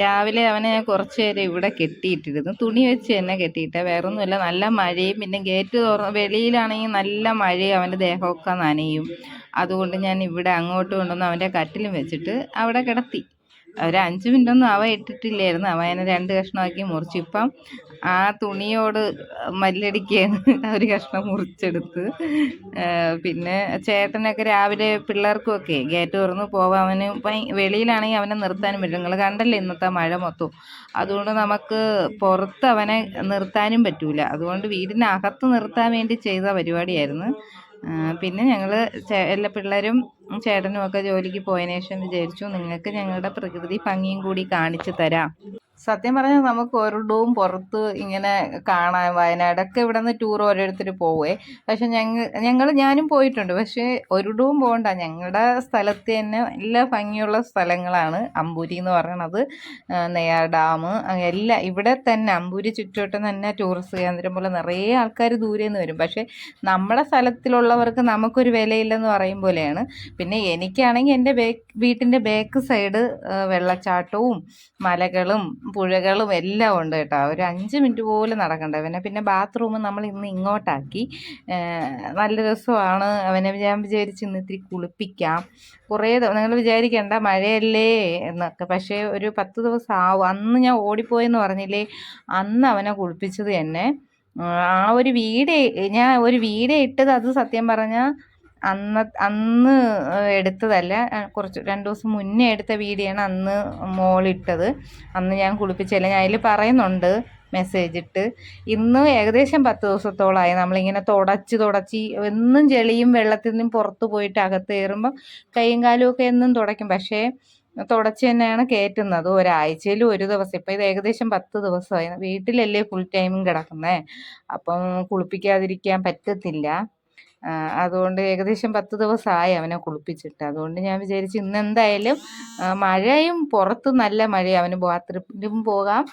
രാവിലെ അവനെ കുറച്ച് നേരം ഇവിടെ കെട്ടിയിട്ടിരുന്നു. തുണി വെച്ച് തന്നെ കെട്ടിയിട്ട്. വേറെ ഒന്നുമില്ല നല്ല മഴയും പിന്നെ ഗേറ്റ് തുറന്ന് വെളിയിലാണെങ്കിൽ നല്ല മഴയും അവന്റെ ദേഹമൊക്കെ നനയും. അതുകൊണ്ട് ഞാൻ ഇവിടെ അങ്ങോട്ട് കൊണ്ടുവന്ന് അവന്റെ കട്ടിലും വെച്ചിട്ട് അവിടെ കിടത്തി. ഒരു അഞ്ച് മിനിറ്റൊന്നും അവ ഇട്ടിട്ടില്ലായിരുന്നു. അവ അതിനെ രണ്ട് കഷ്ണമാക്കി മുറിച്ചു. ഇപ്പം ആ തുണിയോട് മല്ലടിക്കാണ് ഒരു കഷ്ണം മുറിച്ചെടുത്ത്. പിന്നെ ചേട്ടനൊക്കെ രാവിലെ പിള്ളേർക്കുമൊക്കെ ഗേറ്റ് തുറന്ന്. പോവാൻ അവന് വെളിയിലാണെങ്കിൽ അവനെ നിർത്താനും പറ്റും. നിങ്ങൾ കണ്ടല്ലേ ഇന്നത്തെ മഴ മൊത്തം. അതുകൊണ്ട് നമുക്ക് പുറത്ത് അവനെ നിർത്താനും പറ്റൂല. അതുകൊണ്ട് വീടിനകത്ത് നിർത്താൻ വേണ്ടി ചെയ്ത പരിപാടിയായിരുന്നു. പിന്നെ ഞങ്ങൾ എല്ലാ പിള്ളേരും ചേട്ടനും ഒക്കെ ജോലിക്ക് പോയതിനു ശേഷം വിചാരിച്ചു നിങ്ങൾക്ക് ഞങ്ങളുടെ പ്രകൃതി ഭംഗിയും കൂടി കാണിച്ചു തരാം. സത്യം പറഞ്ഞാൽ നമുക്ക് ഒരിടവും പുറത്ത് ഇങ്ങനെ കാണാൻ വയനാടൊക്കെ ഇവിടെ നിന്ന് ടൂർ ഓരോരുത്തർ പോവേ. പക്ഷെ ഞങ്ങൾ ഞങ്ങൾ ഞാനും പോയിട്ടുണ്ട്. പക്ഷേ ഒരിടവും പോകണ്ട ഞങ്ങളുടെ സ്ഥലത്ത് തന്നെ എല്ലാ ഭംഗിയുള്ള സ്ഥലങ്ങളാണ് അമ്പൂരി എന്ന് പറയണത്. നെയ്യാർ ഡാം. എല്ലാം ഇവിടെ തന്നെ അമ്പൂരി ചുറ്റുവട്ടം തന്നെ ടൂറിസ്റ്റ് കേന്ദ്രം പോലെ നിറയെ ആൾക്കാർ ദൂരെ നിന്ന് വരും. പക്ഷേ നമ്മുടെ സ്ഥലത്തിലുള്ളവർക്ക് നമുക്കൊരു വിലയില്ലെന്ന് പറയും പോലെയാണ്. പിന്നെ എനിക്കാണെങ്കിൽ എന്റെ ബേക്ക് വീട്ടിന്റെ ബേക്ക് സൈഡ് വെള്ളച്ചാട്ടവും മലകളും പുഴകളും എല്ലാം ഉണ്ട് കേട്ടോ. ഒരു അഞ്ച് മിനിറ്റ് പോലും നടക്കണ്ട. പിന്നെ പിന്നെ ബാത്റൂം നമ്മൾ ഇന്ന് ഇങ്ങോട്ടാക്കി. നല്ല രസമാണ്. അവനെ ഞാൻ വിചാരിച്ച് ഇന്ന് ഇത്തിരി കുളിപ്പിക്കാം. കുറേ നിങ്ങൾ വിചാരിക്കേണ്ട മഴയല്ലേ എന്നൊക്കെ. പക്ഷേ ഒരു പത്ത് ദിവസം ആവും. അന്ന് ഞാൻ ഓടിപ്പോയെന്ന് പറഞ്ഞില്ലേ? അന്ന് അവനെ കുളിപ്പിച്ചത് തന്നെ ആ ഒരു വീട് ഞാൻ ഒരു വീട് ഇട്ടത് അത് സത്യം പറഞ്ഞാൽ അന്ന് അന്ന് എടുത്തതല്ല. കുറച്ച് രണ്ട് ദിവസം മുന്നേ എടുത്ത വീഡിയോ ആണ് അന്ന് മോളിട്ടത്. അന്ന് ഞാൻ കുളിപ്പിച്ചില്ല ഞാൻ അതിൽ പറയുന്നുണ്ട് മെസ്സേജ് ഇട്ട്. ഇന്ന് ഏകദേശം പത്ത് ദിവസത്തോളമായി നമ്മളിങ്ങനെ തുടച്ച് തുടച്ച് എന്നും ചെളിയും വെള്ളത്തിൽ നിന്നും പുറത്ത് പോയിട്ട് അകത്ത് കയറുമ്പോൾ കൈയും കാലും ഒക്കെ എന്നും തുടയ്ക്കും. പക്ഷേ തുടച്ച് തന്നെയാണ് കയറ്റുന്നത്. ഒരാഴ്ചയിൽ ഒരു ദിവസം. ഇപ്പം ഇത് ഏകദേശം പത്ത് ദിവസമായി. വീട്ടിലല്ലേ ഫുൾ ടൈമും കിടക്കുന്നത് അപ്പം കുളിപ്പിക്കാതിരിക്കാൻ പറ്റത്തില്ല. അതുകൊണ്ട് ഏകദേശം പത്ത് ദിവസമായി അവനെ കുളിപ്പിച്ചിട്ട്. അതുകൊണ്ട് ഞാൻ വിചാരിച്ചു ഇന്നെന്തായാലും മഴയും പുറത്ത് നല്ല മഴയും അവന് ബാത്റൂമിലും പോകാം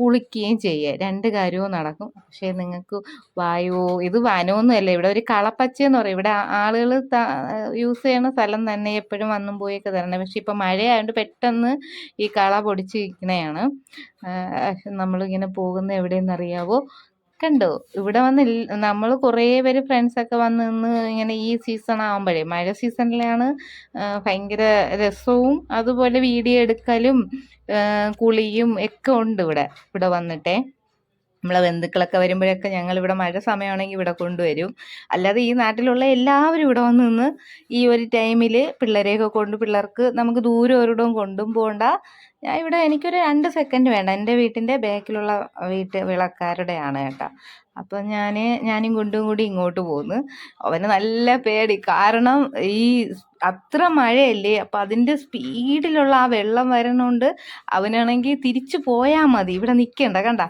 കുളിക്കുകയും ചെയ്യാം. രണ്ട് കാര്യവും നടക്കും. പക്ഷേ നിങ്ങൾക്ക് വായുവോ ഇത് വനമൊന്നുമല്ല. ഇവിടെ ഒരു കളപ്പച്ച എന്ന് പറയും. ഇവിടെ ആളുകൾ യൂസ് ചെയ്യുന്ന സ്ഥലം തന്നെ എപ്പോഴും വന്നും പോയൊക്കെ തരണം പക്ഷെ ഇപ്പം മഴയായതുകൊണ്ട് പെട്ടെന്ന് ഈ കള പൊടിച്ച് ഇരിക്കണയാണ് നമ്മളിങ്ങനെ പോകുന്ന എവിടെയെന്ന് അറിയാവോ കണ്ടോ. ഇവിടെ വന്ന് നമ്മൾ കുറേ പേര് ഫ്രണ്ട്സൊക്കെ വന്ന് നിന്ന് ഇങ്ങനെ ഈ സീസൺ ആകുമ്പോഴേ മഴ സീസണിലാണ് ഭയങ്കര രസവും അതുപോലെ വീഡിയോ എടുക്കലും കുളിയും ഒക്കെ ഉണ്ട് ഇവിടെ ഇവിടെ വന്നിട്ടേ. നമ്മളെ ബന്ധുക്കളൊക്കെ വരുമ്പോഴൊക്കെ ഞങ്ങൾ ഇവിടെ മഴ സമയമാണെങ്കിൽ ഇവിടെ കൊണ്ടുവരും. അല്ലാതെ ഈ നാട്ടിലുള്ള എല്ലാവരും ഇവിടെ വന്ന് നിന്ന് ഈ ഒരു ടൈമിൽ പിള്ളേരെയൊക്കെ കൊണ്ട് പിള്ളേർക്ക് നമുക്ക് ദൂരെ ഒരിടവും കൊണ്ടും പോകണ്ട ഞാൻ ഇവിടെ എനിക്കൊരു രണ്ട് സെക്കൻഡ് വേണ്ട. എന്റെ വീട്ടിന്റെ ബാക്കിലുള്ള വീട്ട് വിളക്കാരുടെയാണ് കേട്ടോ. അപ്പം ഞാൻ ഞാനും കൊണ്ടും കൂടി ഇങ്ങോട്ട് പോന്ന്. അവന് നല്ല പേടി. കാരണം ഈ അത്ര മഴയല്ലേ അപ്പം അതിന്റെ സ്പീഡിലുള്ള ആ വെള്ളം വരണോണ്ട് അവനാണെങ്കിൽ തിരിച്ചു പോയാൽ മതി. ഇവിടെ നിൽക്കണ്ട കണ്ട?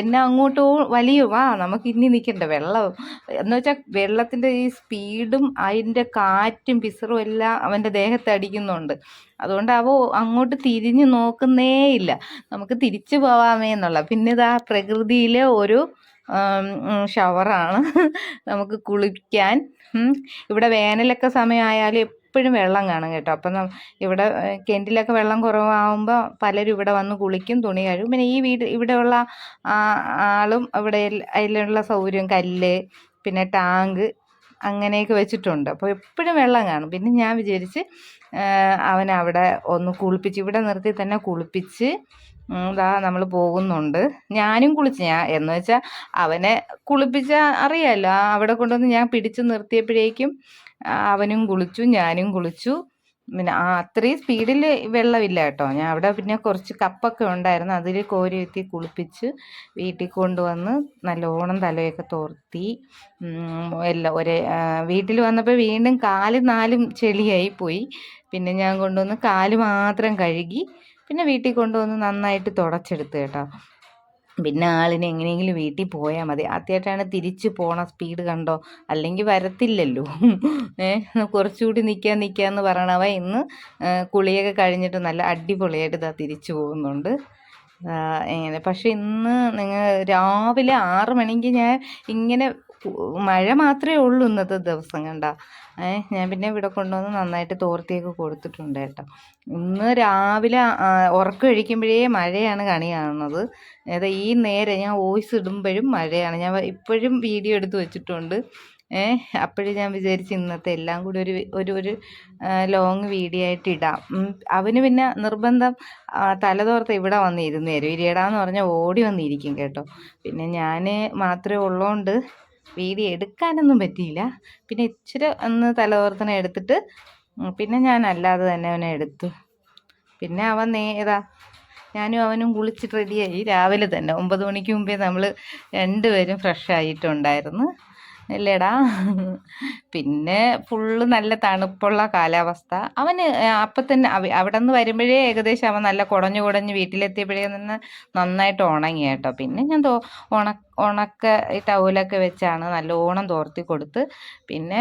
എന്നെ അങ്ങോട്ട് വലിയ? വാ നമുക്ക് ഇനി നിൽക്കണ്ട വെള്ളം. എന്ന് വെച്ചാൽ വെള്ളത്തിന്റെ ഈ സ്പീഡും അതിന്റെ കാറ്റും പിസറും എല്ലാം അവന്റെ ദേഹത്ത് അടിക്കുന്നുണ്ട്. അതുകൊണ്ട് അവ അങ്ങോട്ട് തിരിഞ്ഞു നോക്കുന്നേ ഇല്ല. നമുക്ക് തിരിച്ചു പോവാമേ എന്നുള്ള. പിന്നെ ഇതാ പ്രകൃതിയിലെ ഒരു ഷവറാണ് നമുക്ക് കുളിക്കാൻ. ഇവിടെ വേനലൊക്കെ സമയമായാലും എപ്പോഴും വെള്ളം കാണും കേട്ടോ. അപ്പം ഇവിടെ കിണറ്റിലൊക്കെ വെള്ളം കുറവാകുമ്പോൾ പലരും ഇവിടെ വന്ന് കുളിക്കും തുണി കഴുകും പിന്നെ ഈ വീട് ഇവിടെയുള്ള ആളും ഇവിടെ അതിലുള്ള സൗകര്യം കല്ല് പിന്നെ ടാങ്ക് അങ്ങനെയൊക്കെ വെച്ചിട്ടുണ്ട്. അപ്പോൾ എപ്പോഴും വെള്ളം കാണും. പിന്നെ ഞാൻ വിചാരിച്ച് അവനെ അവിടെ ഒന്ന് കുളിപ്പിച്ച് ഇവിടെ നിർത്തി തന്നെ കുളിപ്പിച്ച് ഇതാ നമ്മൾ പോകുന്നുണ്ട്. ഞാനും കുളിച്ച്. ഞാൻ എന്ന് വെച്ചാൽ അവനെ കുളിപ്പിച്ച അറിയാമല്ലോ അവിടെ കൊണ്ടുവന്ന് ഞാൻ പിടിച്ച് നിർത്തിയപ്പോഴേക്കും അവനും കുളിച്ചു ഞാനും കുളിച്ചു. പിന്നെ അത്രയും സ്പീഡിൽ വെള്ളമില്ല കേട്ടോ. ഞാൻ അവിടെ പിന്നെ കുറച്ച് കപ്പൊക്കെ ഉണ്ടായിരുന്നു. അതിൽ കോരിയെത്തി കുളിപ്പിച്ച് വീട്ടിൽ കൊണ്ടുവന്ന് നല്ലോണം തലയൊക്കെ തോർത്തി. എല്ലാം ഒരേ വീട്ടിൽ വന്നപ്പോൾ വീണ്ടും കാൽ നാലും ചെളിയായി പോയി. പിന്നെ ഞാൻ കൊണ്ടുവന്ന് കാൽ മാത്രം കഴുകി. പിന്നെ വീട്ടിൽ കൊണ്ടുവന്ന് നന്നായിട്ട് തുടച്ചെടുത്ത് കേട്ടോ. പിന്നെ ആളിനെ എങ്ങനെയെങ്കിലും വീട്ടിൽ പോയാൽ മതി. ആദ്യമായിട്ടാണ് തിരിച്ച് പോണ സ്പീഡ് കണ്ടോ? അല്ലെങ്കിൽ വരത്തില്ലല്ലോ. ഏഹ് കുറച്ചുകൂടി നിൽക്കാൻ നിൽക്കാന്ന് പറയണവ ഇന്ന് കുളിയൊക്കെ കഴിഞ്ഞിട്ട് നല്ല അടിപൊളിയായിട്ട് ഇതാ തിരിച്ചു പോകുന്നുണ്ട്. എങ്ങനെ പക്ഷെ ഇന്ന് നിങ്ങൾ രാവിലെ ആറ് മണിക്ക് ഞാൻ ഇങ്ങനെ മഴ മാത്രമേ ഉള്ളൂ ഇന്നത്തെ ദിവസം കണ്ട. ഞാൻ പിന്നെ ഇവിടെ കൊണ്ടുവന്ന് നന്നായിട്ട് തോർത്തിയൊക്കെ കൊടുത്തിട്ടുണ്ട് കേട്ടോ. ഇന്ന് രാവിലെ ഉറക്കം കഴിക്കുമ്പോഴേ മഴയാണ് കണി കാണുന്നത്. അതായത് ഈ നേരെ ഞാൻ വോയിസ് ഇടുമ്പോഴും മഴയാണ്. ഞാൻ ഇപ്പോഴും വീഡിയോ എടുത്ത് വെച്ചിട്ടുണ്ട്. ഏ അപ്പോഴും ഞാൻ വിചാരിച്ചു ഇന്നത്തെ എല്ലാം കൂടി ഒരു ഒരു ഒരു ലോങ് വീഡിയോ ആയിട്ട് ഇടാം. അവന് പിന്നെ നിർബന്ധം തലതോർത്ത് ഇവിടെ വന്നിരുന്നേരും. ഇരിയടാന്ന് പറഞ്ഞാൽ ഓടി വന്നിരിക്കും കേട്ടോ. പിന്നെ ഞാൻ മാത്രമേ ഉള്ളതുകൊണ്ട് വീഡിയോ എടുക്കാനൊന്നും പറ്റിയില്ല. പിന്നെ ഇച്ചിരി ഒന്ന് തലവർത്തനം എടുത്തിട്ട് പിന്നെ ഞാൻ അല്ലാതെ തന്നെ അവനെ എടുത്തു. പിന്നെ അവൻ നേതാ ഞാനും അവനും കുളിച്ചിട്ട് റെഡിയായി രാവിലെ തന്നെ ഒമ്പത് മണിക്ക് മുമ്പേ നമ്മൾ രണ്ടുപേരും ഫ്രഷ് ആയിട്ടുണ്ടായിരുന്നു. അല്ലേടാ? പിന്നെ ഫുള്ള് നല്ല തണുപ്പുള്ള കാലാവസ്ഥ. അവന് അപ്പം തന്നെ അവിടെ നിന്ന് വരുമ്പോഴേ ഏകദേശം അവൻ നല്ല കുടഞ്ഞു കുടഞ്ഞ് വീട്ടിലെത്തിയപ്പോഴേ നിന്ന് നന്നായിട്ട് ഉണങ്ങി കേട്ടോ. പിന്നെ ഞാൻ തോ ഉണ ഉണക്ക ഈ ടൗലൊക്കെ വെച്ചാണ് നല്ലോണം തോർത്തി കൊടുത്ത്. പിന്നെ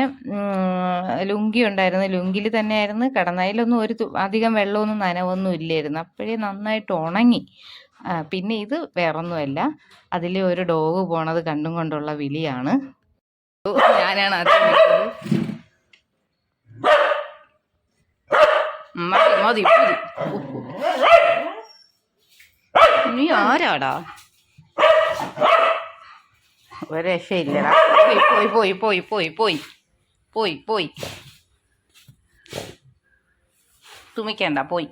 ലുങ്കി ഉണ്ടായിരുന്നു. ലുങ്കിൽ തന്നെയായിരുന്നു. കിടന്നതിലൊന്നും ഒരു അധികം വെള്ളമൊന്നും നനവൊന്നും ഇല്ലായിരുന്നു. അപ്പോഴേ നന്നായിട്ട് ഉണങ്ങി. പിന്നെ ഇത് വേറൊന്നുമല്ല. അതിൽ ഒരു ഡോഗ് പോണത് കണ്ടും കൊണ്ടുള്ള വിളിയാണ്. ഞാനാണ് മതി മതി നീ ആരാടാ? ഒരു രക്ഷയില്ലടാ. പോയി പോയി പോയി പോയി പോയി പോയി. പോയി തുമിക്കണ്ട പോയി.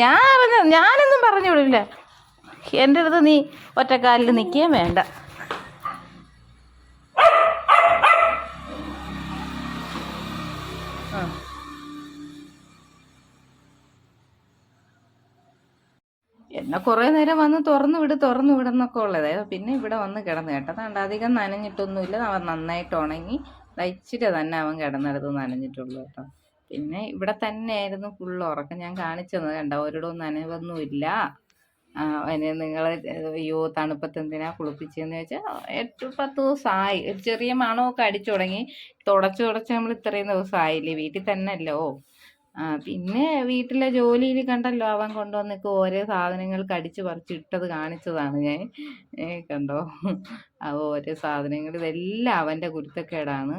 ഞാൻ ഞാനൊന്നും പറഞ്ഞു വിടില്ല എന്റെ അടുത്ത് നീ ഒറ്റക്കാലിൽ നിൽക്കുകയും വേണ്ട. എന്നെ കുറേ നേരം വന്ന് തുറന്നു വിട് തുറന്നു വിടുന്നൊക്കെ ഉള്ളത് പിന്നെ ഇവിടെ വന്ന് കിടന്ന് കേട്ടതാണ്ട് അധികം നനഞ്ഞിട്ടൊന്നുമില്ല. അവൻ നന്നായിട്ട് ഉണങ്ങി. ഇച്ചിരി തന്നെ അവൻ കിടന്നെടുത്ത് നനഞ്ഞിട്ടുള്ളൂ കേട്ടോ. പിന്നെ ഇവിടെ തന്നെയായിരുന്നു ഫുള്ള് ഉറക്കം. ഞാൻ കാണിച്ചത് കണ്ട ഒരിടവും നനവൊന്നുമില്ല. അതിന് നിങ്ങൾ അയ്യോ തണുപ്പത്ത് എന്തിനാ കുളിപ്പിച്ചതെന്ന് ചോദിച്ചാൽ എട്ട് പത്ത് ദിവസമായി. ചെറിയ മണമൊക്കെ അടിച്ചു തുടങ്ങി. തുടച്ച് തുടച്ച് നമ്മൾ ഇത്രയും ദിവസമായില്ലേ? വീട്ടിൽ തന്നെ അല്ലോ പിന്നെ വീട്ടിലെ ജോലിയിൽ കണ്ടല്ലോ അവൻ കൊണ്ടുവന്നിക്ക് ഓരോ സാധനങ്ങൾ കടിച്ച് പറിച്ച് ഇട്ടത് കാണിച്ചതാണ് ഞാൻ. കണ്ടോ? ആ ഓരോ സാധനങ്ങൾ ഇതെല്ലാം അവന്റെ കുരുത്തക്കേടാണ്.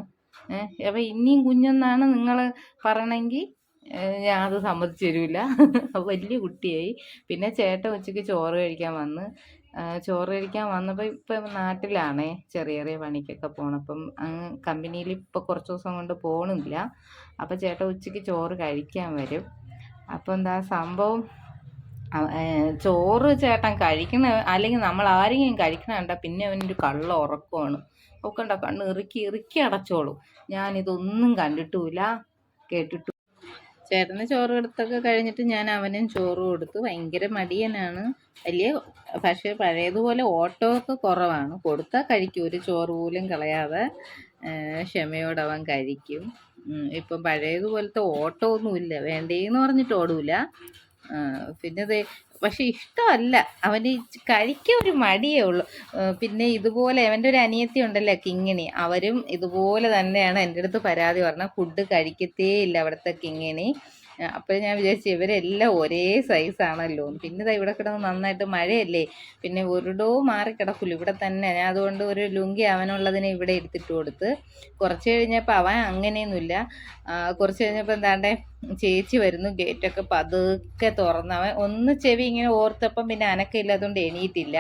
അപ്പം ഇനിയും കുഞ്ഞെന്നാണ് നിങ്ങൾ പറയണമെങ്കിൽ ഞാൻ അത് സമ്മതിച്ചു തരൂല. വലിയ കുട്ടിയായി. പിന്നെ ചേട്ടൻ ഉച്ചയ്ക്ക് ചോറ് കഴിക്കാൻ വന്ന് ചോറ് കഴിക്കാൻ വന്നപ്പോൾ ഇപ്പം നാട്ടിലാണേ ചെറിയ ചെറിയ പണിക്കൊക്കെ പോകണം അപ്പം അങ്ങ് കമ്പനിയിൽ ഇപ്പോൾ കുറച്ച് ദിവസം കൊണ്ട് പോണില്ല. അപ്പോൾ ചേട്ട ഉച്ചയ്ക്ക് ചോറ് കഴിക്കാൻ വരും. അപ്പോൾ എന്താ സംഭവം? ചോറ് ചേട്ടൻ കഴിക്കണ അല്ലെങ്കിൽ നമ്മൾ ആരെങ്കിലും കഴിക്കണ കണ്ട പിന്നെ അവനൊരു കള്ള ഉറക്കമാണ് ഉണ്ടോ കണ്ണ് ഇറുക്കി ഇറുക്കി അടച്ചോളൂ. ഞാനിതൊന്നും കണ്ടിട്ടുമില്ല കേട്ടിട്ടു ചേട്ടന് ചോറ് കൊടുത്തൊക്കെ കഴിഞ്ഞിട്ട് ഞാൻ അവനും ചോറ് കൊടുത്തു. ഭയങ്കര മടിയനാണ്. വലിയ പക്ഷേ പഴയതുപോലെ ഓട്ടോ ഒക്കെ കുറവാണ്. കൊടുത്താൽ കഴിക്കും. ഒരു ചോറ് പോലും കളയാതെ ക്ഷമയോടെ അവൻ കഴിക്കും. ഇപ്പം പഴയതുപോലത്തെ ഓട്ടോ ഒന്നുമില്ല വേണ്ടേന്ന് പറഞ്ഞിട്ട് ഓടൂല. പിന്നെ പക്ഷെ ഇഷ്ടമല്ല. അവന് കഴിക്കാൻ ഒരു മടിയേ ഉള്ളൂ. പിന്നെ ഇതുപോലെ അവന്റെ ഒരു അനിയത്തി ഉണ്ടല്ലോ കിങ്ങിണി. അവരും ഇതുപോലെ തന്നെയാണ് എന്റെ അടുത്ത് പരാതി പറഞ്ഞാൽ ഫുഡ് കഴിക്കത്തേ ഇല്ല അവിടുത്തെ കിങ്ങിണി. അപ്പോൾ ഞാൻ വിചാരിച്ചു ഇവരെല്ലാം ഒരേ സൈസാണല്ലോ പിന്നെ ഇതാ ഇവിടെ കിടന്ന് നന്നായിട്ട് മഴയല്ലേ. പിന്നെ ഒരിടോ മാറി കിടക്കില്ല ഇവിടെ തന്നെ. ഞാൻ അതുകൊണ്ട് ഒരു ലുങ്കി അവനുള്ളതിനെ ഇവിടെ എടുത്തിട്ട് കൊടുത്ത് കുറച്ച് കഴിഞ്ഞപ്പോൾ അവൻ അങ്ങനെയൊന്നുമില്ല. കുറച്ച് കഴിഞ്ഞപ്പോൾ എന്താണ്ടേ? ചേച്ചി വരുന്നു ഗേറ്റൊക്കെ പതുക്കെ തുറന്ന്. അവൻ ഒന്ന് ചെവി ഇങ്ങനെ ഓർത്തപ്പം പിന്നെ അനക്കമില്ലാത്തതുകൊണ്ട് എണീറ്റില്ല.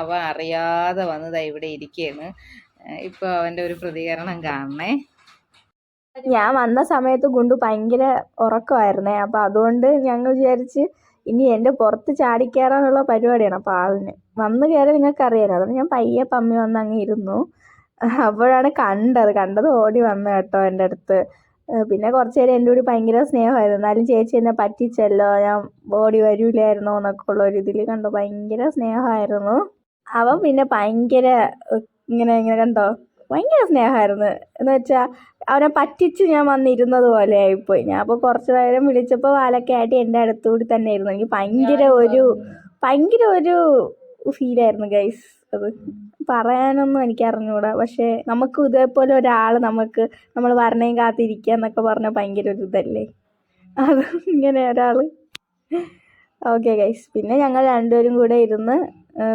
അവ അറിയാതെ വന്നതാ ഇവിടെ ഇരിക്കുകയാണ് ഇപ്പോൾ അവന്റെ ഒരു പ്രതികരണം കാണണേ. ഞാൻ വന്ന സമയത്ത് ഗുണ്ടു ഭയങ്കര ഉറക്കമായിരുന്നേ. അപ്പം അതുകൊണ്ട് ഞങ്ങൾ വിചാരിച്ച് ഇനി എന്റെ പുറത്ത് ചാടിക്കയറാനുള്ള പരിപാടിയാണ്. അപ്പോൾ ആളിന് വന്ന് കയറി നിങ്ങൾക്ക് അറിയാലോ അതുകൊണ്ട് ഞാൻ പയ്യെ പമ്മി വന്ന് അങ്ങ് ഇരുന്നു. അപ്പോഴാണ് കണ്ടത് കണ്ടത് ഓടി വന്നു കേട്ടോ എന്റെ അടുത്ത്. പിന്നെ കുറച്ച് നേരം എന്റെ കൂടി ഭയങ്കര സ്നേഹമായിരുന്നു. എന്നാലും ചേച്ചി എന്നെ പറ്റിച്ചല്ലോ ഞാൻ ഓടി വരൂലായിരുന്നോ എന്നൊക്കെ ഉള്ള ഒരു ഇതിൽ കണ്ടോ. ഭയങ്കര സ്നേഹമായിരുന്നു. അവൻ പിന്നെ ഭയങ്കര ഇങ്ങനെ ഇങ്ങനെ കണ്ടോ ഭയങ്കര സ്നേഹമായിരുന്നു എന്ന് വെച്ചാൽ അവനെ പറ്റിച്ച് ഞാൻ വന്നിരുന്നത് പോലെ ആയിപ്പോയി. ഞാൻ അപ്പോൾ കുറച്ച് നേരം വിളിച്ചപ്പോൾ വാലൊക്കെ ആയിട്ട് എന്റെ അടുത്തുകൂടി തന്നെ ആയിരുന്നു. എനിക്ക് ഭയങ്കര ഒരു ഭയങ്കര ഒരു ഫീലായിരുന്നു ഗൈസ് അത് പറയാനൊന്നും എനിക്ക് അറിഞ്ഞുകൂടാ പക്ഷേ നമുക്ക് ഇതേപോലെ ഒരാൾ നമുക്ക് നമ്മൾ വരണേം കാത്തിരിക്കുക എന്നൊക്കെ പറഞ്ഞാൽ ഭയങ്കര ഒരു ഇതല്ലേ? അത് ഇങ്ങനെ ഒരാൾ ഓക്കെ ഗൈസ് പിന്നെ ഞങ്ങൾ രണ്ടുപേരും കൂടെ ഇരുന്ന്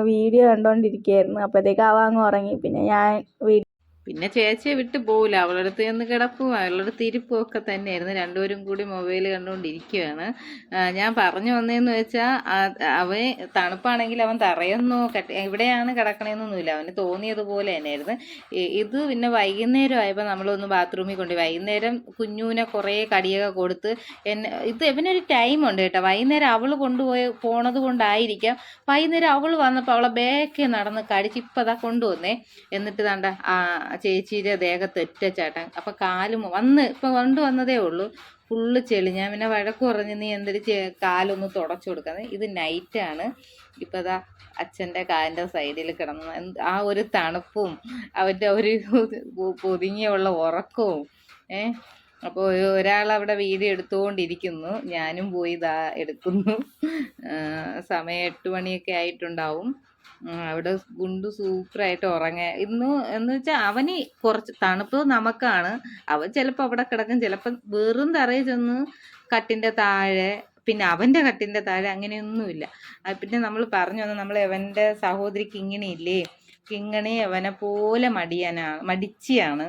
വീഡിയോ കണ്ടുകൊണ്ടിരിക്കുകയായിരുന്നു അപ്പോഴത്തേക്ക് അവ അങ്ങ് ഉറങ്ങി. പിന്നെ ഞാൻ വീഡിയോ പിന്നെ ചേച്ചിയെ വിട്ടു പോവില്ല. അവളുടെ അടുത്ത് ചെന്ന് കിടപ്പും അവളുടെ ഇരിപ്പും ഒക്കെ തന്നെയായിരുന്നു. രണ്ടുപേരും കൂടി മൊബൈൽ കണ്ടുകൊണ്ടിരിക്കുകയാണ് ഞാൻ പറഞ്ഞു വന്നതെന്ന് വെച്ചാൽ അവൻ തണുപ്പാണെങ്കിൽ അവൻ തറയൊന്നോ കട്ട എവിടെയാണ് കിടക്കണമെന്നൊന്നുമില്ല അവന് തോന്നിയതുപോലെ തന്നെയായിരുന്നു. ഇത് പിന്നെ വൈകുന്നേരം ആയപ്പോൾ നമ്മളൊന്ന് ബാത്റൂമിൽ കൊണ്ട് വൈകുന്നേരം കുഞ്ഞുവിനെ കുറേ കടിയൊക്കെ കൊടുത്ത് എന്നെ ഇത് ഇവനൊരു ടൈമുണ്ട് കേട്ടോ. വൈകുന്നേരം അവൾ കൊണ്ടുപോയി പോണത് കൊണ്ടായിരിക്കാം. വൈകുന്നേരം അവൾ വന്നപ്പോൾ അവളെ ബേക്കെ നടന്ന് കടിച്ച് ഇപ്പം അതാ കൊണ്ടുവന്നേ. എന്നിട്ട് ദാണ്ട ആ ചേച്ചിയുടെ ദേഹത്ത് ഒറ്റ ചേട്ടൻ അപ്പം കാലും വന്ന് ഇപ്പം കൊണ്ടുവന്നതേ ഉള്ളൂ. ഫുള്ള് ചെളി. ഞാൻ പിന്നെ വഴക്ക് കുറഞ്ഞ് നീ എന്തൊരു കാലൊന്ന് തുടച്ചു കൊടുക്കുന്നത് ഇത് നൈറ്റാണ് ഇപ്പം അതാ അച്ഛന്റെ കാലിന്റെ സൈഡിൽ കിടന്ന് ആ ഒരു തണുപ്പും അവന്റെ ഒരു പൊതിങ്ങിയുള്ള ഉറക്കവും ഏ? അപ്പോൾ ഒരാൾ അവിടെ വീഡിയോ എടുത്തുകൊണ്ടിരിക്കുന്നു. ഞാനും പോയി ഇതാ എടുക്കുന്നു. സമയം എട്ട് മണിയൊക്കെ ആയിട്ടുണ്ടാവും. അവിടെ ഗുണ്ടു സൂപ്പറായിട്ട് ഉറങ്ങേ. ഇന്ന് എന്ന് വെച്ചാൽ അവന് കുറച്ച് തണുപ്പ് നമുക്കാണ്. അവൻ ചിലപ്പോൾ അവിടെ കിടക്കും. ചിലപ്പോൾ വെറും തറയിൽ ചെന്ന് കട്ടിന്റെ താഴെ പിന്നെ അവന്റെ കട്ടിന്റെ താഴെ അങ്ങനെയൊന്നുമില്ല. പിന്നെ നമ്മൾ പറഞ്ഞു വന്നു നമ്മൾ അവന്റെ സഹോദരിക്ക് ഇങ്ങനെയില്ലേ കിങ്ങിണി അവനെ പോലെ മടിയനാ മടിച്ചിയാണ്.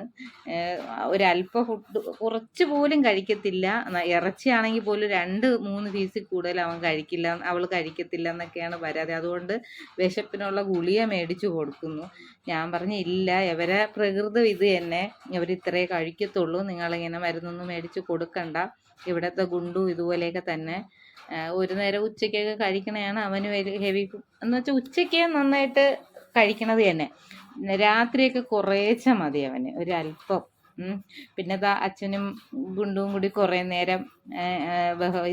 ഒരല്പ ഫുഡ് കുറച്ച് പോലും കഴിക്കത്തില്ല. ഇറച്ചിയാണെങ്കിൽ പോലും രണ്ട് മൂന്ന് പീസിൽ കൂടുതൽ അവൻ കഴിക്കില്ല അവൾ കഴിക്കത്തില്ല എന്നൊക്കെയാണ് പരാതി. അതുകൊണ്ട് വിശപ്പിനുള്ള ഗുളിയ മേടിച്ചു കൊടുക്കുന്നു. ഞാൻ പറഞ്ഞു ഇല്ല ഇവരെ പ്രകൃതം ഇത് തന്നെ. ഇവർ ഇത്രേ കഴിക്കത്തുള്ളൂ. നിങ്ങളിങ്ങനെ മരുന്നൊന്നും മേടിച്ച് കൊടുക്കണ്ട. ഇവിടുത്തെ ഗുണ്ടു ഇതുപോലെയൊക്കെ തന്നെ. ഒരു നേരം ഉച്ചയ്ക്കൊക്കെ കഴിക്കണതാണ് അവന് ഹെവി എന്ന് വെച്ചാൽ ഉച്ചയ്ക്ക് നന്നായിട്ട് കഴിക്കണത് തന്നെ. രാത്രിയൊക്കെ കുറേച്ച മതി അവന് ഒരല്പം പിന്നെ ദാ അച്ഛനും ഗുണ്ടും കൂടി കുറേ നേരം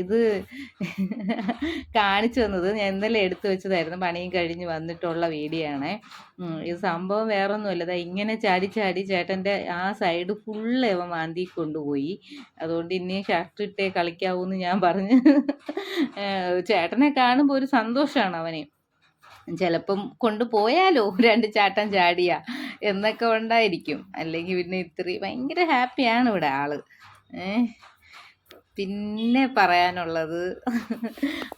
ഇത് കാണിച്ചു തന്നത്. ഞാൻ ഇന്നലെ എടുത്തു വെച്ചതായിരുന്നു. പണിയും കഴിഞ്ഞ് വന്നിട്ടുള്ള വീഡിയോ ആണ്. ഇത് സംഭവം വേറൊന്നുമല്ല. ദാ ഇങ്ങനെ ചാടി ചാടി ചേട്ടന്റെ ആ സൈഡ് ഫുള്ള് അവൻ മാന്തി കൊണ്ടുപോയി അതുകൊണ്ട് ഇനി ഷർട്ട് ഇട്ടേ കളിക്കാവൂ എന്ന് ഞാൻ പറഞ്ഞ് ചേട്ടനെ കാണുമ്പോൾ ഒരു സന്തോഷമാണ് അവന്. ചിലപ്പം കൊണ്ടുപോയാലോ രണ്ട് ചാട്ടം ചാടിയ. എന്നൊക്കെ ഉണ്ടായിരിക്കും അല്ലെങ്കിൽ പിന്നെ ഇത്രയും ഭയങ്കര ഹാപ്പിയാണ് ഇവിടെ ആൾ. പിന്നെ പറയാനുള്ളത്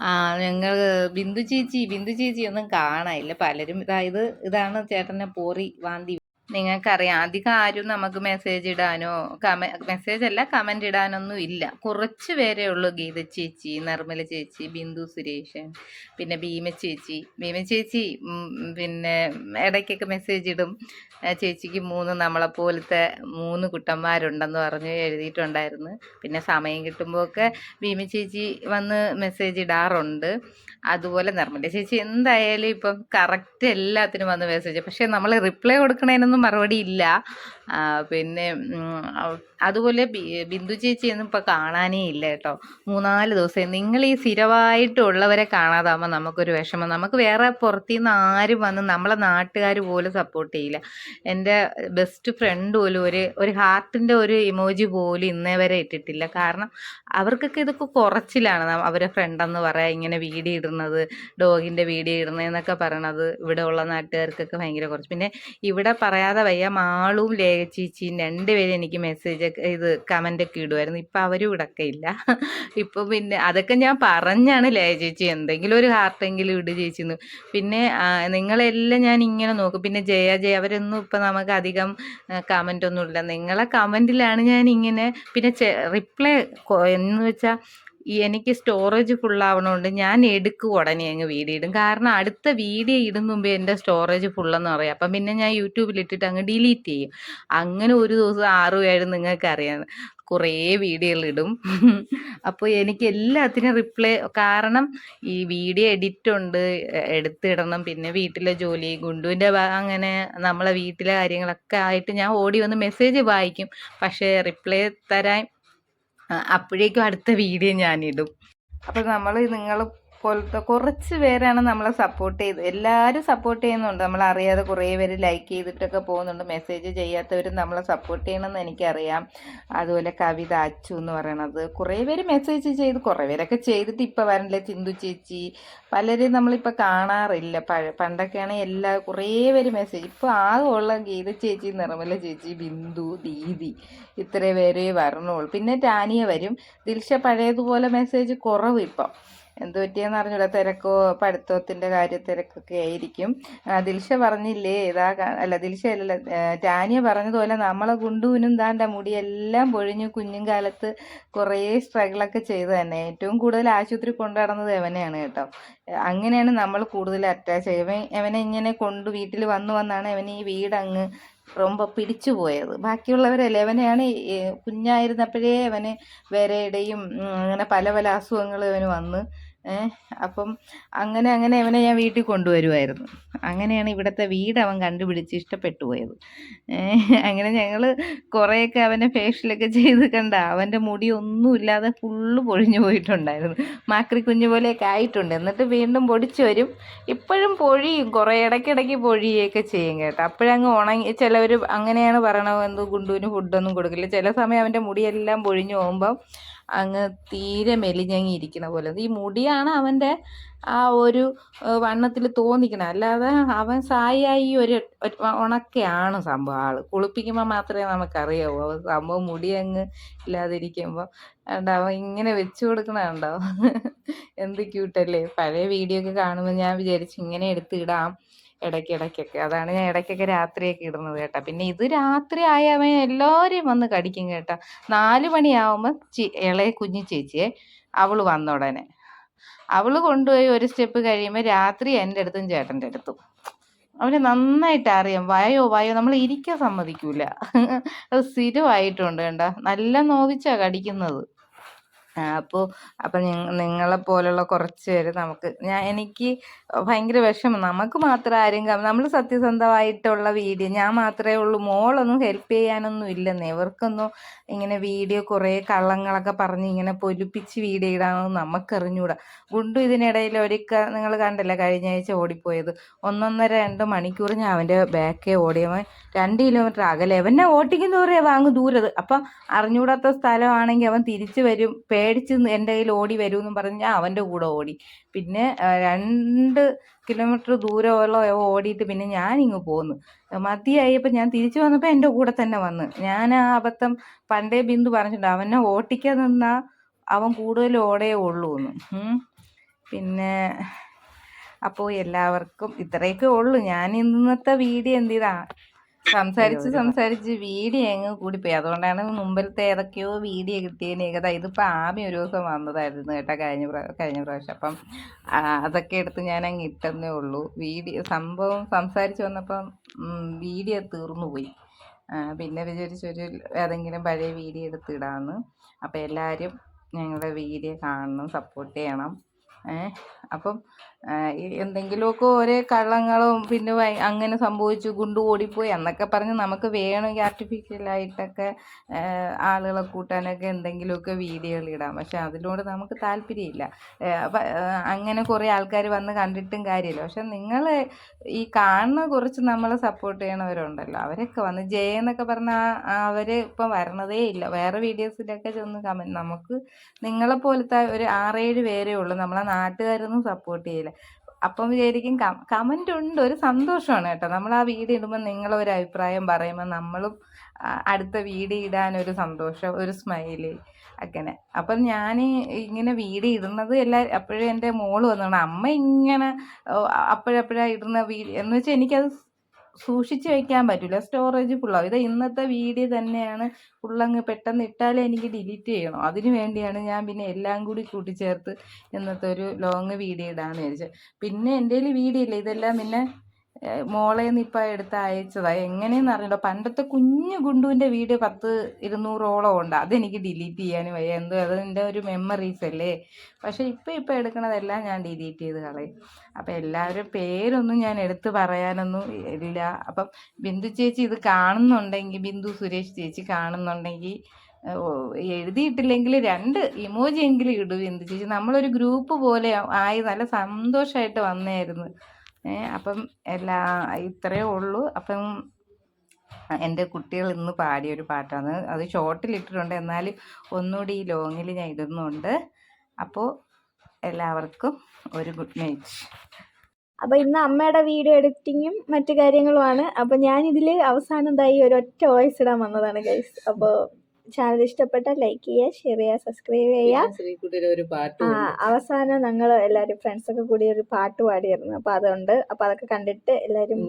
ആ ഞങ്ങൾ ബിന്ദു ചേച്ചി ബിന്ദു ചേച്ചി ഒന്നും കാണാനില്ല പലരും ഇതായത് ഇതാണ് ചേട്ടനെ പോറി വാന്തി നിങ്ങൾക്കറിയാം. അധികം ആരും നമുക്ക് മെസ്സേജ് ഇടാനോ കമ മെസ്സേജ് അല്ല കമന്റ് ഇടാനൊന്നും ഇല്ല. കുറച്ച് പേരേ ഉള്ളൂ ഗീത ചേച്ചി നിർമ്മല ചേച്ചി ബിന്ദു സുരേഷൻ പിന്നെ ഭീമ ചേച്ചി. ഭീമ ചേച്ചി പിന്നെ ഇടയ്ക്കൊക്കെ മെസ്സേജ് ഇടും. ചേച്ചിക്ക് മൂന്ന് നമ്മളെപ്പോലത്തെ മൂന്ന് കുട്ടന്മാരുണ്ടെന്ന് പറഞ്ഞ് എഴുതിയിട്ടുണ്ടായിരുന്നു. പിന്നെ സമയം കിട്ടുമ്പോഴൊക്കെ ഭീമ ചേച്ചി വന്ന് മെസ്സേജ് ഇടാറുണ്ട്. അതുപോലെ നിർമ്മല ചേച്ചി എന്തായാലും ഇപ്പം കറക്റ്റ് എല്ലാത്തിനും വന്ന് മെസ്സേജ് പക്ഷേ നമ്മൾ റിപ്ലൈ കൊടുക്കണതിനൊന്നും മറുപടി ഇല്ല. പിന്നെ അതുപോലെ ബിന്ദു ചേച്ചിയൊന്നും ഇപ്പം കാണാനേ ഇല്ല കേട്ടോ. മൂന്നാൽ ദിവസം നിങ്ങൾ ഈ സ്ഥിരമായിട്ടുള്ളവരെ കാണാതാകുമ്പോൾ നമുക്കൊരു വിഷമം. നമുക്ക് വേറെ പുറത്തുനിന്ന് ആരും വന്ന് നമ്മളെ നാട്ടുകാർ പോലും സപ്പോർട്ട് ചെയ്യില്ല. എന്റെ ബെസ്റ്റ് ഫ്രണ്ട് പോലും ഒരു ഒരു ഹാർട്ടിന്റെ ഒരു ഇമോജി പോലും ഇന്നേ വരെ ഇട്ടിട്ടില്ല. കാരണം അവർക്കൊക്കെ ഇതൊക്കെ കുറച്ചിലാണ് അവരെ ഫ്രണ്ടെന്ന് പറയാം ഇങ്ങനെ വീഡിയോ ഇടുന്നത് ഡോഗിന്റെ വീഡിയോ ഇടുന്നതെന്നൊക്കെ പറയണത്. ഇവിടെ ഉള്ള നാട്ടുകാർക്കൊക്കെ ഭയങ്കര കുറച്ച്. പിന്നെ ഇവിടെ പറയാതെ വയ്യ മാളും ലേഖ രണ്ടുപേരും എനിക്ക് മെസ്സേജ് ഇത് കമന്റ് ഒക്കെ ഇടുമായിരുന്നു ഇപ്പം അവരും ഇടൊക്കെ ഇല്ല. ഇപ്പം പിന്നെ അതൊക്കെ ഞാൻ പറഞ്ഞാണ് ലേഖ ചേച്ചി. എന്തെങ്കിലും ഒരു ഹാർട്ടെങ്കിലും ഇട് ചേച്ചി എന്ന്. പിന്നെ നിങ്ങളെല്ലാം ഞാൻ ഇങ്ങനെ നോക്കും. പിന്നെ ജയ ജയ അവരൊന്നും ഇപ്പം നമുക്ക് അധികം കമന്റ് ഒന്നും ഇല്ല. നിങ്ങളെ കമന്റിലാണ് ഞാൻ ഇങ്ങനെ പിന്നെ റിപ്ലൈ എന്ന് വെച്ചാൽ എനിക്ക് സ്റ്റോറേജ് ഫുൾ ഫുള്ളാവണോണ്ട് ഞാൻ എടുക്കും ഉടനെ അങ്ങ് വീഡിയോ ഇടും. കാരണം അടുത്ത വീഡിയോ ഇടും മുമ്പേ എന്റെ സ്റ്റോറേജ് ഫുള്ളെന്ന് പറയും. അപ്പം പിന്നെ ഞാൻ യൂട്യൂബിൽ ഇട്ടിട്ട് അങ്ങ് ഡിലീറ്റ് ചെയ്യും. അങ്ങനെ ഒരു ദിവസം ആറും ഏഴും നിങ്ങൾക്ക് അറിയാം കുറേ വീഡിയോകൾ ഇടും. അപ്പോൾ എനിക്ക് എല്ലാത്തിനും റിപ്ലൈ കാരണം ഈ വീഡിയോ എഡിറ്റ് ഉണ്ട് എടുത്തിടണം. പിന്നെ വീട്ടിലെ ജോലി ഗുണ്ടുവിന്റെ അങ്ങനെ നമ്മളെ വീട്ടിലെ കാര്യങ്ങളൊക്കെ ആയിട്ട് ഞാൻ ഓടി വന്ന് മെസ്സേജ് വായിക്കും. പക്ഷേ റിപ്ലൈ തരാൻ അപ്പോഴേക്കും അടുത്ത വീഡിയോ ഞാനിടും. അപ്പോൾ നമ്മൾ നിങ്ങൾ പോലത്തെ കുറച്ച് പേരാണ് നമ്മളെ സപ്പോർട്ട് ചെയ്ത് എല്ലാവരും സപ്പോർട്ട് ചെയ്യുന്നുണ്ട്. നമ്മൾ അറിയാതെ കുറേ പേര് ലൈക്ക് ചെയ്തിട്ടൊക്കെ പോകുന്നുണ്ട്. മെസ്സേജ് ചെയ്യാത്തവരും നമ്മളെ സപ്പോർട്ട് ചെയ്യണമെന്ന് എനിക്കറിയാം. അതുപോലെ കവിത അച്ചു എന്ന് പറയണത്. കുറേ പേര് മെസ്സേജ് ചെയ്ത് കുറേ പേരൊക്കെ ചെയ്തിട്ട് ഇപ്പോൾ വരണില്ലേ? ചിന്തു ചേച്ചി. പലരെയും നമ്മളിപ്പോൾ കാണാറില്ല. പഴ പണ്ടൊക്കെയാണെങ്കിൽ എല്ലാ കുറേ പേര് മെസ്സേജ് ഇപ്പോൾ ആകെയുള്ള ഗീത ചേച്ചി നിർമ്മല ചേച്ചി ബിന്ദു ദീദി ഇത്രയും പേരേ വരണുള്ളൂ. പിന്നെ ടാനിയ വരും. ദിൽഷ പഴയതുപോലെ മെസ്സേജ് കുറവ് ഇപ്പം. എന്ത് പറ്റിയെന്ന് അറിഞ്ഞൂട. തിരക്കോ പഠിത്തത്തിന്റെ കാര്യ തിരക്കൊക്കെ ആയിരിക്കും. ദിൽഷ പറഞ്ഞില്ലേ ഇതാ അല്ല ദിൽഷ അല്ല ടാനിയ പറഞ്ഞതുപോലെ നമ്മളെ ഗുണ്ടുവിനും താണ്ട മുടിയെല്ലാം പൊഴിഞ്ഞു കുഞ്ഞും കാലത്ത് കുറേ സ്ട്രഗിളൊക്കെ ചെയ്തു തന്നെ. ഏറ്റവും കൂടുതൽ ആശുപത്രി കൊണ്ടുനടന്നത് എവനെയാണ് കേട്ടോ. അങ്ങനെയാണ് നമ്മൾ കൂടുതൽ അറ്റാച്ച് ചെയ്യുക. എവനെ ഇങ്ങനെ കൊണ്ട് വീട്ടിൽ വന്നു വന്നാണ് അവൻ ഈ വീടങ്ങ് റൊമ്പ പിടിച്ചു പോയത്. ബാക്കിയുള്ളവരല്ലേ അവനെയാണ് കുഞ്ഞായിരുന്നപ്പോഴേ അവന് വരയുടെയും അങ്ങനെ പല പല അസുഖങ്ങളും അവന് വന്ന് അപ്പം അങ്ങനെ അങ്ങനെ അവനെ ഞാൻ വീട്ടിൽ കൊണ്ടുവരുമായിരുന്നു അങ്ങനെയാണ് ഇവിടുത്തെ വീട് അവൻ കണ്ടുപിടിച്ച് ഇഷ്ടപ്പെട്ടു പോയത്. അങ്ങനെ ഞങ്ങൾ കുറേയൊക്കെ അവനെ ഫേഷ്യലൊക്കെ ചെയ്ത് കണ്ട അവന്റെ മുടി ഒന്നും ഇല്ലാതെ ഫുള്ള് പൊഴിഞ്ഞു പോയിട്ടുണ്ടായിരുന്നു. മാക്രി കുഞ്ഞു പോലെയൊക്കെ ആയിട്ടുണ്ട്. എന്നിട്ട് വീണ്ടും പൊടിച്ചു വരും. ഇപ്പോഴും പൊഴിയും. കുറേ ഇടയ്ക്കിടയ്ക്ക് പൊഴിയൊക്കെ ചെയ്യും കേട്ടോ. അപ്പോഴങ്ങ് ഉണങ്ങി ചിലവർ അങ്ങനെയാണ് പറയണത് എന്തോ ഗുണ്ടുവിന് ഫുഡൊന്നും കൊടുക്കില്ല. ചില സമയം അവന്റെ മുടിയെല്ലാം പൊഴിഞ്ഞു പോകുമ്പം അങ്ങ് തീരെ മെലിഞ്ഞങ്ങി ഇരിക്കുന്ന പോലെ. ഈ മുടിയാണ് അവന്റെ ആ ഒരു വണ്ണത്തിൽ തോന്നിക്കണം. അല്ലാതെ അവൻ സായി ഒരു ഉണക്കയാണ് സംഭവം ആൾ കുളിപ്പിക്കുമ്പോൾ മാത്രമേ നമുക്കറിയാവൂ. അവൻ സംഭവം മുടി അങ്ങ് ഇല്ലാതിരിക്കുമ്പോൾ അവൻ ഇങ്ങനെ വെച്ചു കൊടുക്കണ കണ്ടോ? എന്ത് ക്യൂട്ടല്ലേ പഴയ വീഡിയോ ഒക്കെ കാണുമ്പോൾ ഞാൻ വിചാരിച്ചു ഇങ്ങനെ എടുത്തിടാം. ഇടയ്ക്ക് ഇടയ്ക്കൊക്കെ. അതാണ് ഞാൻ ഇടയ്ക്കൊക്കെ രാത്രിയൊക്കെ ഇടുന്നത് കേട്ടോ. പിന്നെ ഇത് രാത്രി ആയവൻ എല്ലാവരെയും വന്ന് കടിക്കും കേട്ടോ. നാല് മണിയാവുമ്പോൾ ചി ഇളയ കുഞ്ഞു ചേച്ചിയെ അവൾ വന്ന ഉടനെ. അവൾ കൊണ്ടുപോയി ഒരു സ്റ്റെപ്പ് കഴിയുമ്പോൾ രാത്രി എന്റെ അടുത്തും ചേട്ടന്റെ അടുത്തും. അവന് നന്നായിട്ട് അറിയാം. വയോ വയോ നമ്മൾ ഇരിക്കാൻ സമ്മതിക്കൂല. അത് സ്ഥിരമായിട്ടുണ്ട് കണ്ട നല്ല നോവിച്ചാ കടിക്കുന്നത്. അപ്പോൾ അപ്പം നിങ്ങളെ പോലുള്ള കുറച്ച് പേര് നമുക്ക് ഞാൻ എനിക്ക് ഭയങ്കര വിഷമം. നമുക്ക് മാത്രം ആരും നമ്മൾ സത്യസന്ധമായിട്ടുള്ള വീഡിയോ ഞാൻ മാത്രമേ ഉള്ളൂ. മോളൊന്നും ഹെൽപ്പ് ചെയ്യാനൊന്നും ഇല്ലെന്നേ ഇവർക്കൊന്നും ഇങ്ങനെ വീഡിയോ കുറേ കള്ളങ്ങളൊക്കെ പറഞ്ഞ് ഇങ്ങനെ പൊലിപ്പിച്ച് വീഡിയോ ഇടാനൊന്നും നമുക്കറിഞ്ഞൂടാ. ഗുണ്ടു ഇതിനിടയിൽ ഒരിക്കൽ നിങ്ങൾ കണ്ടല്ലേ കഴിഞ്ഞ ആഴ്ച ഓടിപ്പോയത്? ഒന്നൊന്നര രണ്ട് മണിക്കൂർ ഞാൻ അവന്റെ ബാക്കേ ഓടിയവൻ രണ്ട് കിലോമീറ്റർ അകലെ. അവനെ ഓട്ടിക്കുന്ന ദൂരെ വാങ്ങും ദൂരത് അപ്പം അറിഞ്ഞൂടാത്ത സ്ഥലമാണെങ്കിൽ അവൻ തിരിച്ചു വരും. പേടിച്ച് എന്റെ കയ്യിൽ ഓടി വരും എന്ന് പറഞ്ഞ് ഞാൻ അവന്റെ കൂടെ ഓടി. പിന്നെ രണ്ട് കിലോമീറ്റർ ദൂരമുള്ള ഓടിയിട്ട് പിന്നെ ഞാനിങ്ങ് പോന്നു. മതിയായപ്പോൾ ഞാൻ തിരിച്ചു വന്നപ്പോൾ എന്റെ കൂടെ തന്നെ വന്ന്. ഞാൻ ആ അബദ്ധം പണ്ടേ ബിന്ദു പറഞ്ഞിട്ടുണ്ട്. അവനെ ഓട്ടിക്കാൻ നിന്നാൽ അവൻ കൂടുതൽ ഓടേ ഉള്ളൂ എന്ന് പിന്നെ അപ്പോൾ എല്ലാവർക്കും ഇത്രയൊക്കെ ഉള്ളൂ. ഞാൻ ഇന്നത്തെ വീഡിയോ എന്ത് ചെയ്താ സംസാരിച്ച് സംസാരിച്ച് വീഡിയോ അങ്ങ് കൂടി പോയി അതുകൊണ്ടാണ് മുമ്പിലത്തെ ഏതൊക്കെയോ വീഡിയോ കിട്ടിയതിന് ഏകദേശം ഇതിപ്പോൾ ആമി ഒരു ദിവസം വന്നതായിരുന്നു കേട്ടോ കഴിഞ്ഞ കഴിഞ്ഞ പ്രാവശ്യം. അപ്പം അതൊക്കെ എടുത്ത് ഞാൻ അങ്ങ് ഇട്ടെന്നേ ഉള്ളൂ. വീഡിയോ സംഭവം സംസാരിച്ച് വന്നപ്പം വീഡിയോ തീർന്നു പോയി. പിന്നെ വിചാരിച്ചൊരു ഏതെങ്കിലും പഴയ വീഡിയോ എടുത്ത് ഇടാമെന്ന് അപ്പോൾ എല്ലാവരും ഞങ്ങളുടെ വീഡിയോ കാണണം സപ്പോർട്ട് ചെയ്യണം. ഏ അപ്പം എന്തെങ്കിലുമൊക്കെ ഓരോ കള്ളങ്ങളും പിന്നെ അങ്ങനെ സംഭവിച്ചു ഗുണ്ടു ഓടിപ്പോയി എന്നൊക്കെ പറഞ്ഞ് നമുക്ക് വേണമെങ്കിൽ ആർട്ടിഫിഷ്യലായിട്ടൊക്കെ ആളുകളെ കൂട്ടാനൊക്കെ എന്തെങ്കിലുമൊക്കെ വീഡിയോകൾ ഇടാം. പക്ഷെ അതിനോട് നമുക്ക് താല്പര്യമില്ല. അങ്ങനെ കുറേ ആൾക്കാർ വന്ന് കണ്ടിട്ടും കാര്യമില്ല. പക്ഷെ നിങ്ങൾ ഈ കാണുന്ന കുറച്ച് നമ്മളെ സപ്പോർട്ട് ചെയ്യണവരുണ്ടല്ലോ അവരൊക്കെ വന്ന് ജയ എന്നൊക്കെ പറഞ്ഞാൽ അവർ ഇപ്പം വരണതേ ഇല്ല. വേറെ വീഡിയോസിലൊക്കെ ചെന്ന് കമന്റ് നമുക്ക് നിങ്ങളെ പോലത്തെ ഒരു ആറേഴ് പേരേ ഉള്ളൂ. നമ്മളെ നാട്ടുകാരൊന്നും സപ്പോർട്ട് ചെയ്യില്ല. അപ്പം വിചാരിക്കും കമന്റ് ഉണ്ട് ഒരു സന്തോഷമാണ് കേട്ടോ. നമ്മൾ ആ വീഡിയോ ഇടുമ്പോൾ നിങ്ങളൊരു അഭിപ്രായം പറയുമ്പോൾ നമ്മളും അടുത്ത വീഡിയോ ഒരു സന്തോഷം ഒരു സ്മൈൽ അങ്ങനെ. അപ്പം ഞാൻ ഇങ്ങനെ വീഡിയോ ഇടുന്നത് എല്ലാ അപ്പോഴും എന്റെ മോൾ വന്നതാണ് അമ്മ ഇങ്ങനെ അപ്പോഴപ്പോഴാണ് ഇടുന്ന വീഡിയോ എന്ന് വെച്ചാൽ എനിക്കത് സൂക്ഷിച്ച് വെക്കാൻ പറ്റില്ല സ്റ്റോറേജ് ഫുള്ളാവും ഇത് ഇന്നത്തെ വീഡിയോ തന്നെയാണ്. ഫുള്ളങ്ങ് പെട്ടെന്ന് ഇട്ടാലേ എനിക്ക് ഡിലീറ്റ് ചെയ്യണം. അതിന് വേണ്ടിയാണ് ഞാൻ പിന്നെ എല്ലാം കൂടി കൂട്ടിച്ചേർത്ത് ഇന്നത്തെ ഒരു ലോങ് വീഡിയോ ഇടാമെന്ന് വിചാരിച്ചത് പിന്നെ എന്റെ വീഡിയോ ഇല്ല? ഇതെല്ലാം പിന്നെ മോളേന്ന് ഇപ്പം എടുത്ത് അയച്ചതാ. എങ്ങനെയെന്ന് അറിഞ്ഞില്ല പണ്ടത്തെ കുഞ്ഞു ഗുണ്ടുവിന്റെ വീഡിയോ പത്ത് ഇരുന്നൂറോളം ഉണ്ട്. അതെനിക്ക് ഡിലീറ്റ് ചെയ്യാനും വയ്യ. എന്തോ അതിന്റെ ഒരു മെമ്മറീസ് അല്ലേ? പക്ഷേ ഇപ്പം ഇപ്പം എടുക്കണതെല്ലാം ഞാൻ ഡിലീറ്റ് ചെയ്ത് കളയും. അപ്പം എല്ലാവരും പേരൊന്നും ഞാൻ എടുത്ത് പറയാനൊന്നും ഇല്ല. അപ്പം ബിന്ദു ചേച്ചി ഇത് കാണുന്നുണ്ടെങ്കിൽ ബിന്ദു സുരേഷ് ചേച്ചി കാണുന്നുണ്ടെങ്കിൽ എഴുതിയിട്ടില്ലെങ്കിൽ രണ്ട് ഇമോജി എങ്കിലും ഇടൂ ബിന്ദു ചേച്ചി. നമ്മളൊരു ഗ്രൂപ്പ് പോലെ ആയി നല്ല സന്തോഷമായിട്ട് വന്നായിരുന്നു അപ്പം എല്ലാ ഇത്രയേ ഉള്ളൂ. അപ്പം എന്റെ കുട്ടികൾ ഇന്ന് പാടിയ ഒരു പാട്ടാണ്. അത് ഷോർട്ടിൽ ഇട്ടിട്ടുണ്ട് എന്നാലും ഒന്നുകൂടി ഈ ലോങ്ങിൽ ഞാൻ ഇടുന്നുണ്ട്. അപ്പോൾ എല്ലാവർക്കും ഒരു ഗുഡ് നൈറ്റ്. അപ്പോൾ ഇന്ന് അമ്മയുടെ വീഡിയോ എഡിറ്റിങ്ങും മറ്റു കാര്യങ്ങളുമാണ്. അപ്പോൾ ഇതിൽ അവസാനം ഇതായി ഒരൊറ്റ വോയിസ് ഇടാൻ വന്നതാണ് ഗൈസ് അപ്പോൾ ചാനൽ ഇഷ്ടപ്പെട്ട ലൈക്ക് ചെയ്യുക ഷെയർ ചെയ്യുക സബ്സ്ക്രൈബ് ചെയ്യുക. ആ അവസാനം ഞങ്ങൾ എല്ലാവരും ഫ്രണ്ട്സൊക്കെ കൂടി ഒരു പാട്ട് പാടിയിരുന്നു. അപ്പൊ അതുകൊണ്ട് അപ്പൊ അതൊക്കെ കണ്ടിട്ട് എല്ലാരും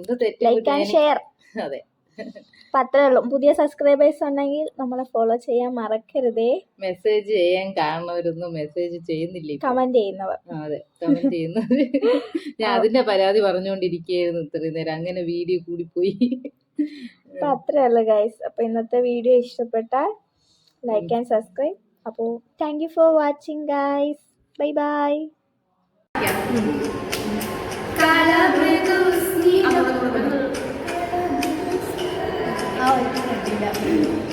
ലൈക്ക് ആൻഡ് ഷെയർ അതെ. അപ്പം അത്രേ ഉള്ളൂ. പുതിയ സബ്സ്ക്രൈബേഴ്സ് ഉണ്ടെങ്കിൽ നമ്മളെ ഫോളോ ചെയ്യാൻ മറക്കരുതേ. മെസ്സേജ് ചെയ്യാൻ കാണുന്നവരൊന്നും മെസ്സേജ് ചെയ്യുന്നില്ല കമന്റ് ചെയ്യുന്നവർ. അതെ. കമന്റ് ചെയ്യുന്നവർ ഞാൻ അതിന്റെ പരാതി പറഞ്ഞുകൊണ്ടിരിക്കുകയായിരുന്നു ഇത്രയും നേരം. അങ്ങനെ വീഡിയോ കൂടിപ്പോയി. പോയി അത്രേ ഉള്ളൂ ഗൈസ് അപ്പൊ ഇന്നത്തെ വീഡിയോ ഇഷ്ടപ്പെട്ടാൽ ലൈക്ക് ആൻഡ് സബ്സ്ക്രൈബ് അപ്പോൾ thank you for watching guys bye bye ആ ഒരു